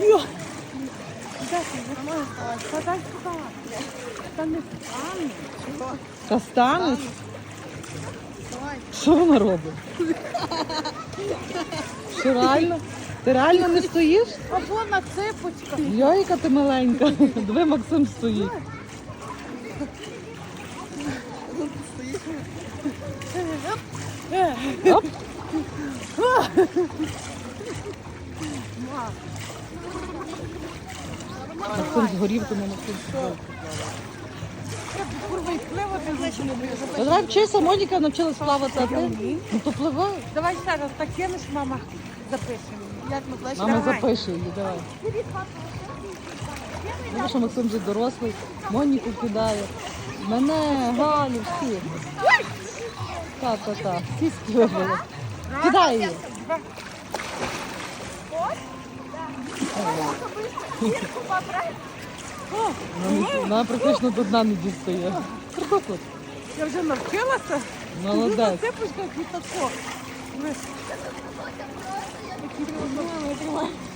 Йо. Подай сюди. Та не. Та станеш? Що вона робить? Що реально? Ти реально не стоїш? Або на ципочках. Йой, яка ти маленька. Диви, Максим стоїть. Оп. Максим з горівками Максим. Курва і пливати значить не буде. Давай вчися, Моніка навчилась плавати, а ти? Ну то пливай. Давай ще раз, так кинеш, мама запишемо. Як ми плачемо? Мама запише її, давай. Тому що Максим вже дорослий, Моніку кидає. Мене, Галю, всі. Та, та, та. Всі співали. Кидай її. Вона, вона практично до дна не дістає. Я вже навчилася. Молодець. На ципочках і тако.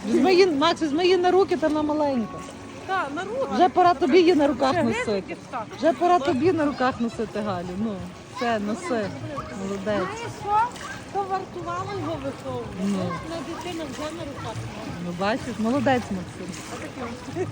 Візьми її, Макс, візьми її на руки, та вона маленька. Так, на руку. Вже пора тобі її на руках носити. Вже пора тобі на руках носити, Галю. Ну, все, носи. Молодець. Знаєш що? Повартувала його виховувати. Ну. На дитину вже на руках. Ну бачиш, молодець, Максим.